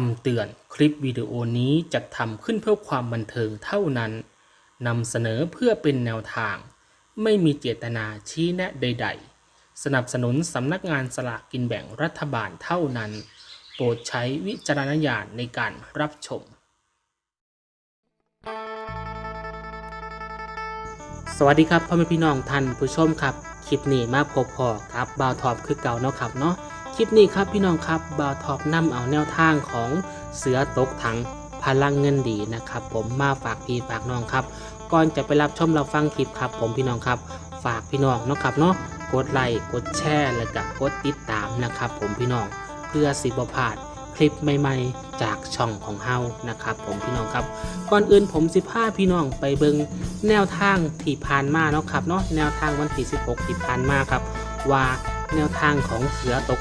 คำเตือนคลิปวิดีโอนี้จะทำขึ้นเพื่อความบันเทิงเท่านั้นนำเสนอเพื่อเป็นแนวทาง ไม่มีเจตนาชี้แนะใด ๆ สนับสนุนสำนักงานสลากกินแบ่งรัฐบาลเท่านั้น โปรดใช้วิจารณญาณในการรับชม สวัสดีครับพ่อแม่พี่น้องท่านผู้ชมครับ คลิปนี้มาพบพอครับบ่าวทอปคือเก่าเนาะครับเนาะ ลิปนี้ครับพี่น้องครับบาวท็อปนำเอาแนวทางของเสือตกถังพลังเงินดีนะครับผมมาฝากพี่ฝากน้องครับ ก่อนจะไปรับชมเรับฟังคลิปครับ ผมพี่น้องครับ ฝากพี่น้องนะครับเนาะกดไลค์กดแชร์และก็กดติดตามนะครับ ผมพี่น้องเพื่อสิบพลาดคลิปใหม่ๆ จากช่องของเฮานะครับ ผมพี่น้องครับ ก่อนอื่นผมสิพาพี่น้องไปเบิงแนวทางที่ผ่านมาเนาะครับเนาะแนวทางวันที่16ที่ผ่านมาครับ ว่าแนวทางของเสือตก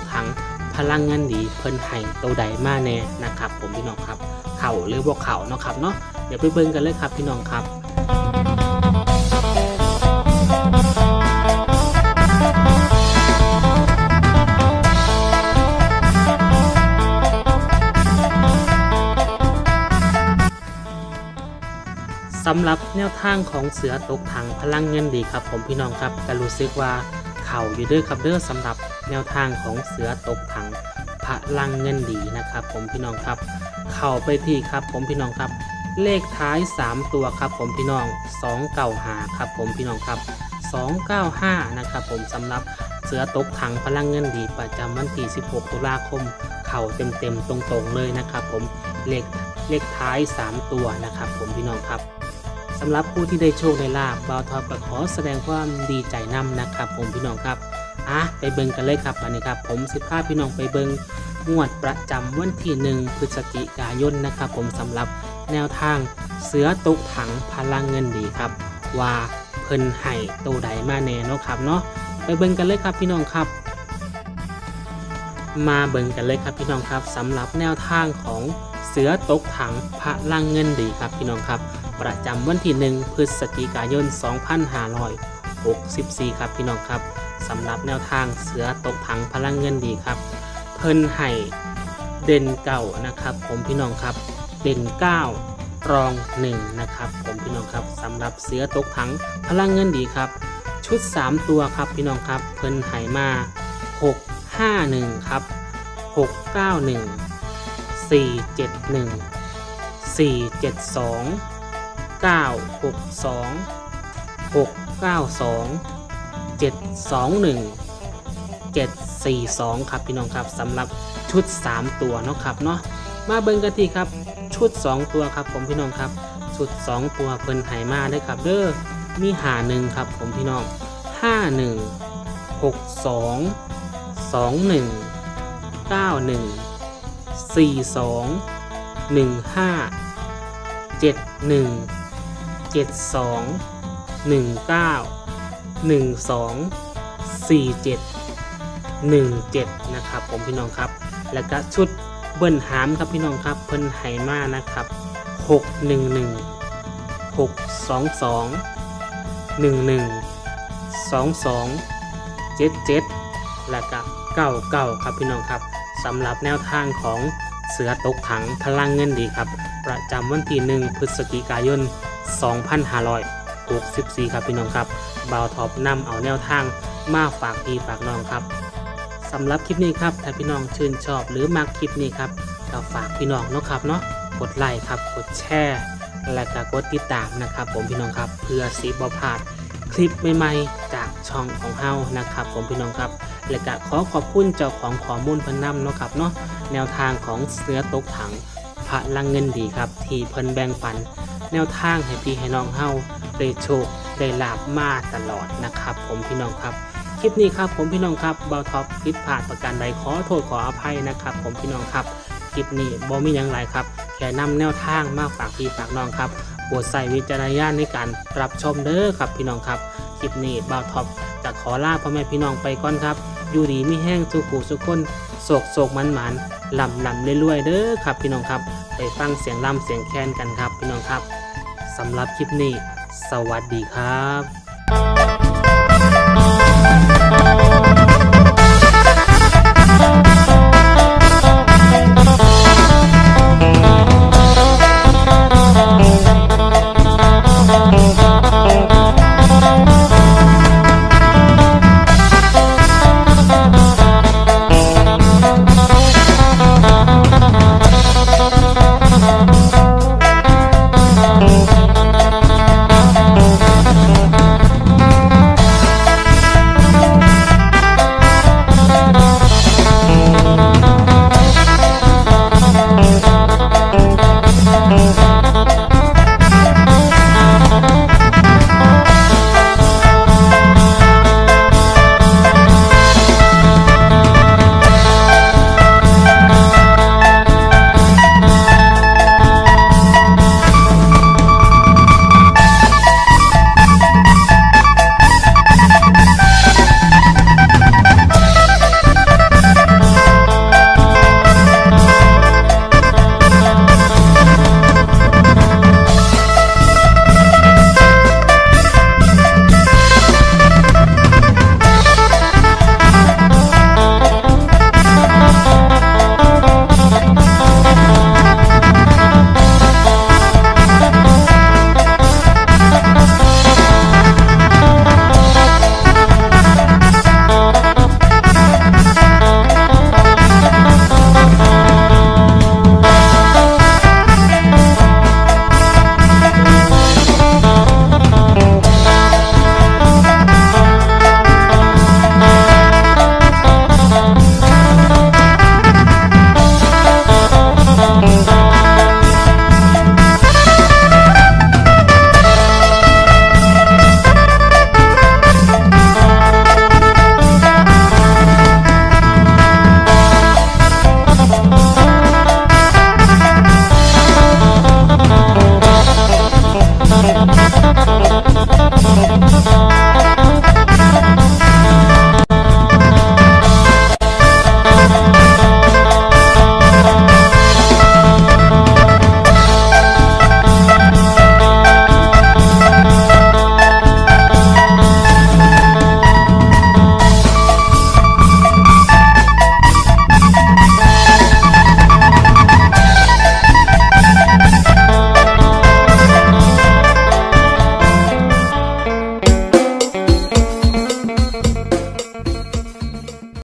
พลังเงินดีเพิ่นไห้โตวใดมาแน่นะครับ ผมพี่น้องครับ เข่าหรือบ่เข่าเนาะครับเนาะเดี๋ยวไปเบิ่งกันเลยครับพี่น้องครับสำหรับแนวทางของเสือตกถังพลังเงินดีครับผมพี่น้องครับก็รู้สึกว่า เข่าอยู่ด้วยครับเด้อสำหรับแนวทางของเสือตกถังพลังเงินดีนะครับ ผมพี่น้องครับ เข่าไปที่ครับ ผมพี่น้องครับ เลขท้าย 3 ตัวครับ ผมพี่น้อง2เก่าหาครับ ผมพี่น้องครับ 295 นะครับ ผมสำหรับเสือตกถังพลังเงินดีประจำวันที่ 16 ตุลาคม เข่าเต็มๆตรงๆเลยนะครับ ผมเลขเลขท้าย 3 ตัวนะครับ ผมพี่น้องครับ สำหรับผู้ที่ได้โชคได้ลาบบาวทอปก็ขอแสดงความดีใจนำนะครับ ผมพี่น้องครับอะไปเบิ่งกันเลยครับอันนี้ครับ ผมสิพาพี่น้องไปเบิ่งงวดประจำวันที่หนึ่งพฤศจิกายนนะครับ ผมสำหรับแนวทางเสือตกถังพลังเงินดีครับ ว่าเพิ่นไห้โตวใดมาแน่เนาะครับเนาะไปเบิ่งกันเลยครับพี่น้องครับ มาเบิ่งกันเลยครับพี่น้องครับสำหรับแนวทางของ เสือตกถังพลังเงินดีครับพี่น้องครับ ประจำวันที่ 1 พฤศจิกายน 2564 ครับพี่น้องครับสำหรับแนวทางเสือตกถังพลังเงินดีครับ เพิ่นไห่เด่นเก่านะครับ ผมพี่น้องครับเด่น 9 รอง 1 นะครับ ผมพี่น้องครับสำหรับเสือตกถังพลังเงินดีครับ ชุด 3 ตัวครับพี่น้องครับเพิ่นไห่มา 651 ครับ 691 471 472 962 692 721 742 ครับพี่น้องครับสำหรับชุด 3 ตัวเนาะครับเนาะมาเบิ่งกันทีครับชุด 2 ตัวครับผมพี่น้องครับชุด 2 ตัวเพิ่นไหมาได้ครับเด้อมีหาหนึ่งครับผมพี่น้อง51 62 21 91 42 15เจ็ดหนึ่งเจ็ดสองหนึ่งเก้าหนึ่ง สองสี่เจ็ดหนึ่งเจ็ดนะครับผมพี่น้องครับ แล้วก็ชุดเบิ้ลหามครับพี่น้องครับเพิ่นไหมานะครับหกหนึ่งหนึ่งหกสองสองหนึ่งหนึ่งสองสองเจ็ดเจ็ดแล้วก็เก้าเก้าครับพี่น้องครับ สำหรับแนวทางของเสือตกถังพลังเงินดีครับ ประจำวันที่ 1 พฤศจิกายน 2564 ครับพี่น้องครับบาวท็อปนำเอาแนวทางมาฝากพี่ฝากน้องครับสำหรับคลิปนี้ครับถ้าพี่น้องชื่นชอบหรือมักคลิปนี้ครับก็ฝากพี่น้องเนาะครับเนาะกดไลค์ครับกดแชร์และก็กดติดตามนะครับ ผมพี่น้องครับเพื่อสิบอพลาดคลิปใหม่ๆจากช่องของเฮานะครับ ผมพี่น้องครับ และก็ขอขอบคุณเจ้าของข้อมูลเพันนำเนาะครับเนาะแนวทางของเสือตกถังพลังเงินดีครับที่เพิ่นแบ่งปัน แนวทางให้พี่ให้น้องเฮาได้โชคได้ลาบมาตลอดนะครับ ผมพี่น้องครับ คลิปนี้ครับผมพี่น้องครับเบาท็อปผิดพลาดประการใดขอโทษขออภัยนะครับ ผมพี่น้องครับคลิปนี้บ่มีอย่างไรครับแค่นำแนวทางมาฝากพี่ฝากน้องครับโปรดใส่วิจารณญาณในการรับชมเด้อครับพี่น้องครับ คลิปนี้เบาท็อป จะขอลาพ่อแม่พี่น้องไปก่อนครับ อยู่ดีไม่แห้งสุขูสุขคนโศกโศกมันหมันลำลำเรื่อยๆเด้อครับ พี่น้องครับ ไปฟังเสียงล่ำเสียงแคนกันครับ พี่น้องครับสำหรับคลิปนี้ สวัสดีครับ